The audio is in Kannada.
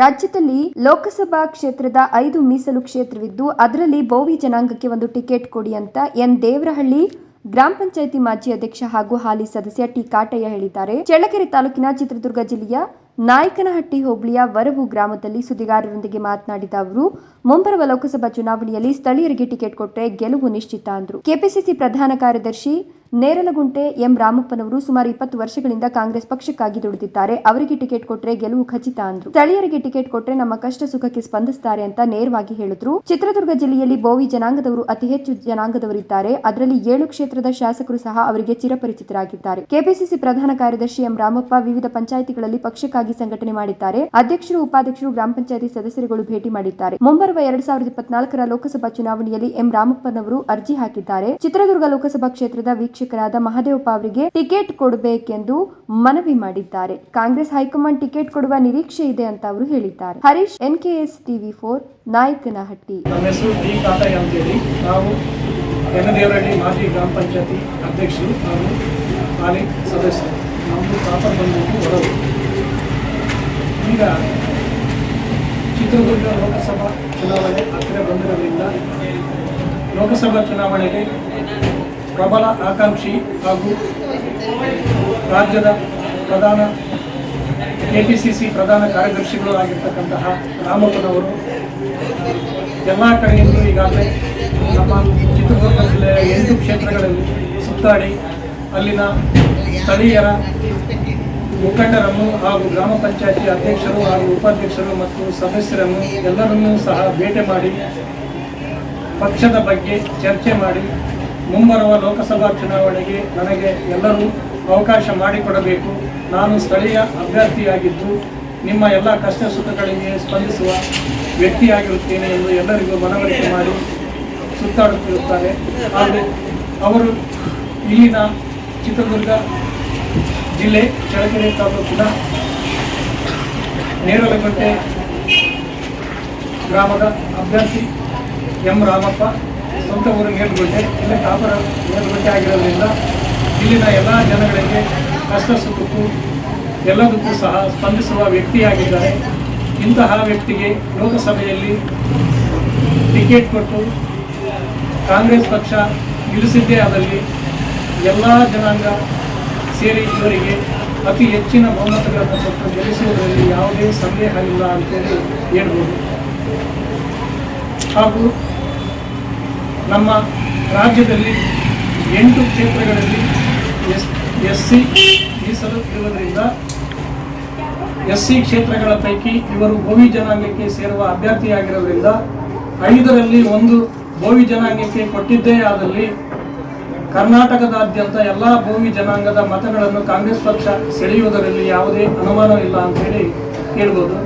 ರಾಜ್ಯದಲ್ಲಿ ಲೋಕಸಭಾ ಕ್ಷೇತ್ರದ ಐದು ಮೀಸಲು ಕ್ಷೇತ್ರವಿದ್ದು, ಅದರಲ್ಲಿ ಬೋವಿ ಜನಾಂಗಕ್ಕೆ ಒಂದು ಟಿಕೆಟ್ ಕೊಡಿ ಅಂತ ಎನ್. ದೇವರಹಳ್ಳಿ ಗ್ರಾಮ ಪಂಚಾಯಿತಿ ಮಾಜಿ ಅಧ್ಯಕ್ಷ ಹಾಗೂ ಹಾಲಿ ಸದಸ್ಯ ಟಿ. ಕಾಟಯ್ಯ ಹೇಳಿದ್ದಾರೆ. ಚಳ್ಳಕೆರೆ ತಾಲೂಕಿನ ಚಿತ್ರದುರ್ಗ ಜಿಲ್ಲೆಯ ನಾಯಕನಹಟ್ಟಿ ಹೋಬಳಿಯ ವರವು ಗ್ರಾಮದಲ್ಲಿ ಸುದ್ದಿಗಾರರೊಂದಿಗೆ ಮಾತನಾಡಿದ ಅವರು, ಮುಂಬರುವ ಲೋಕಸಭಾ ಚುನಾವಣೆಯಲ್ಲಿ ಸ್ಥಳೀಯರಿಗೆ ಟಿಕೆಟ್ ಕೊಟ್ಟರೆ ಗೆಲುವು ನಿಶ್ಚಿತ ಅಂದರು. ಕೆಪಿಸಿಸಿ ಪ್ರಧಾನ ಕಾರ್ಯದರ್ಶಿ ನೇರಲಗುಂಟೆ ಎಂ ರಾಮಪ್ಪನವರು ಸುಮಾರು ಇಪ್ಪತ್ತು ವರ್ಷಗಳಿಂದ ಕಾಂಗ್ರೆಸ್ ಪಕ್ಷಕ್ಕಾಗಿ ದುಡಿದಿದ್ದಾರೆ. ಅವರಿಗೆ ಟಿಕೆಟ್ ಕೊಟ್ಟರೆ ಗೆಲುವು ಖಚಿತ ಅಂದ್ರು. ಸ್ಥಳೀಯರಿಗೆ ಟಿಕೆಟ್ ಕೊಟ್ಟರೆ ನಮ್ಮ ಕಷ್ಟ ಸುಖಕ್ಕೆ ಸ್ಪಂದಿಸುತ್ತಾರೆ ಅಂತ ನೇರವಾಗಿ ಹೇಳಿದ್ರು. ಚಿತ್ರದುರ್ಗ ಜಿಲ್ಲೆಯಲ್ಲಿ ಬೋವಿ ಜನಾಂಗದವರು, ಅತಿ ಹೆಚ್ಚು ಜನಾಂಗದವರಿದ್ದಾರೆ. ಅದರಲ್ಲಿ ಏಳು ಕ್ಷೇತ್ರದ ಶಾಸಕರು ಸಹ ಅವರಿಗೆ ಚಿರಪರಿಚಿತರಾಗಿದ್ದಾರೆ. ಕೆಪಿಸಿಸಿ ಪ್ರಧಾನ ಕಾರ್ಯದರ್ಶಿ ಎಂ ರಾಮಪ್ಪ ವಿವಿಧ ಪಂಚಾಯಿತಿಗಳಲ್ಲಿ ಪಕ್ಷಕ್ಕಾಗಿ ಸಂಘಟನೆ ಮಾಡಿದ್ದಾರೆ. ಅಧ್ಯಕ್ಷರು, ಉಪಾಧ್ಯಕ್ಷರು, ಗ್ರಾಮ ಪಂಚಾಯಿತಿ ಸದಸ್ಯರುಗಳು ಭೇಟಿ ಮಾಡಿದ್ದಾರೆ. ಮುಂಬರುವ ಎರಡ್ ಸಾವಿರದ ಇಪ್ಪತ್ನಾಲ್ಕರ ಲೋಕಸಭಾ ಚುನಾವಣೆಯಲ್ಲಿ ಎಂ. ರಾಮಪ್ಪನವರು ಅರ್ಜಿ ಹಾಕಿದ್ದಾರೆ. ಚಿತ್ರದುರ್ಗ ಲೋಕಸಭಾ ಕ್ಷೇತ್ರದ ವೀಕ್ಷಕರಾದ ಮಹದೇವಪ್ಪ ಅವರಿಗೆ ಟಿಕೆಟ್ ಕೊಡಬೇಕೆಂದು ಮನವಿ ಮಾಡಿದ್ದಾರೆ. ಕಾಂಗ್ರೆಸ್ ಹೈಕಮಾಂಡ್ ಟಿಕೆಟ್ ಕೊಡುವ ನಿರೀಕ್ಷೆ ಇದೆ ಅಂತ ಅವರು ಹೇಳಿದ್ದಾರೆ. Harish, NKS TV four, Nayakanahatti. ನಮ್ಮ ಎನ್ನದೇವರಹಳ್ಳಿ ಮಾಜಿ ಗ್ರಾಮ ಪಂಚಾಯತಿ ಅಧ್ಯಕ್ಷರು ಹಾಗೂ ಹಾಲಿ ಸದಸ್ಯರು. ಪ್ರಾಪರ್ ಬಂದ್ಬಿಟ್ಟು ಹೊರವು ಈಗ ಚಿತ್ರದುರ್ಗ ಲೋಕಸಭಾ ಚುನಾವಣೆ ಹತ್ತಿರ ಬಂದಿರೋದ್ರಿಂದ ಲೋಕಸಭಾ ಚುನಾವಣೆಗೆ ಪ್ರಬಲ ಆಕಾಂಕ್ಷಿ ಹಾಗೂ ರಾಜ್ಯದ ಪ್ರಧಾನ ಕೆ ಪಿ ಸಿ ಸಿ ಪ್ರಧಾನ ಕಾರ್ಯದರ್ಶಿಗಳು ಆಗಿರ್ತಕ್ಕಂತಹ ರಾಮಪ್ಪನವರು ಎಲ್ಲ ಕಡೆಯಿಂದಲೂ ಈಗಾಗಲೇ ನಮ್ಮ ಚಿತ್ರದುರ್ಗ ಜಿಲ್ಲೆಯ ಎಂಟು ಕ್ಷೇತ್ರಗಳಲ್ಲಿ ಸುತ್ತಾಡಿ ಅಲ್ಲಿನ ಸ್ಥಳೀಯರ ಮುಖಂಡರನ್ನು ಹಾಗೂ ಗ್ರಾಮ ಪಂಚಾಯತಿ ಅಧ್ಯಕ್ಷರು ಹಾಗೂ ಉಪಾಧ್ಯಕ್ಷರು ಮತ್ತು ಸದಸ್ಯರನ್ನು ಎಲ್ಲರನ್ನೂ ಸಹ ಭೇಟಿ ಮಾಡಿ, ಪಕ್ಷದ ಬಗ್ಗೆ ಚರ್ಚೆ ಮಾಡಿ, ಮುಂಬರುವ ಲೋಕಸಭಾ ಚುನಾವಣೆಗೆ ನನಗೆ ಎಲ್ಲರೂ ಅವಕಾಶ ಮಾಡಿಕೊಡಬೇಕು. ನಾನು ಸ್ಥಳೀಯ ಅಭ್ಯರ್ಥಿಯಾಗಿದ್ದು, ನಿಮ್ಮ ಎಲ್ಲ ಕಷ್ಟ ಸುಖಗಳಿಗೆ ಸ್ಪಂದಿಸುವ ವ್ಯಕ್ತಿಯಾಗಿರುತ್ತೇನೆ ಎಂದು ಎಲ್ಲರಿಗೂ ಮನವರಿಕೆ ಮಾಡಿ ಸುತ್ತಾಡುತ್ತಿರುತ್ತಾರೆ. ಹಾಗೂ ಅವರು ಇಲ್ಲಿನ ಚಿತ್ರದುರ್ಗ ಜಿಲ್ಲೆ ಚಳಕೆರೆ ತಾಲೂಕಿನ ನೇರಲಗಟ್ಟೆ ಗ್ರಾಮದ ಅಭ್ಯರ್ಥಿ ಎಂ ರಾಮಪ್ಪ, ಸ್ವಂತ ಊರು ನೇರಲಗುಂಟೆ ಇಲ್ಲಿ ಕಾಪರ ನೇರಲಗುಂಟೆ ಆಗಿರೋದ್ರಿಂದ ಇಲ್ಲಿನ ಎಲ್ಲ ಜನಗಳಿಗೆ ಕಷ್ಟ ಸುಖಕ್ಕೂ ಎಲ್ಲದಕ್ಕೂ ಸಹ ಸ್ಪಂದಿಸುವ ವ್ಯಕ್ತಿಯಾಗಿದ್ದಾರೆ. ಇಂತಹ ವ್ಯಕ್ತಿಗೆ ಲೋಕಸಭೆಯಲ್ಲಿ ಟಿಕೆಟ್ ಕೊಟ್ಟು ಕಾಂಗ್ರೆಸ್ ಪಕ್ಷ ಇಳಿಸಿದ್ದೇ ಆದಲ್ಲಿ ಎಲ್ಲ ಜನಾಂಗ ಸೇರಿ ಇವರಿಗೆ ಅತಿ ಹೆಚ್ಚಿನ ಬಹುಮತಗಳನ್ನು ಕೊಟ್ಟು ಗೆಲ್ಲಿಸುವುದರಲ್ಲಿ ಯಾವುದೇ ಸಂದೇಹ ಇಲ್ಲ ಅಂತೇಳಿ ಹೇಳ್ಬೋದು. ಹಾಗೂ ನಮ್ಮ ರಾಜ್ಯದಲ್ಲಿ ಎಂಟು ಕ್ಷೇತ್ರಗಳಲ್ಲಿ ಎಸ್ ಎಸ್ ಸಿ ಮೀಸಲು ಇರುವುದರಿಂದ ಎಸ್ ಸಿ ಕ್ಷೇತ್ರಗಳ ಪೈಕಿ ಇವರು ಭೋವಿ ಜನಾಂಗಕ್ಕೆ ಸೇರುವ ಅಭ್ಯರ್ಥಿಯಾಗಿರೋದ್ರಿಂದ ಐದರಲ್ಲಿ ಒಂದು ಭೋವಿ ಜನಾಂಗಕ್ಕೆ ಕೊಟ್ಟಿದ್ದೇ ಆದಲ್ಲಿ ಕರ್ನಾಟಕದಾದ್ಯಂತ ಎಲ್ಲ ಭೂಮಿ ಜನಾಂಗದ ಮತಗಳನ್ನು ಕಾಂಗ್ರೆಸ್ ಪಕ್ಷ ಸೆಳೆಯುವುದರಲ್ಲಿ ಯಾವುದೇ ಅನುಮಾನವಿಲ್ಲ ಅಂತೇಳಿ ಹೇಳ್ಬೋದು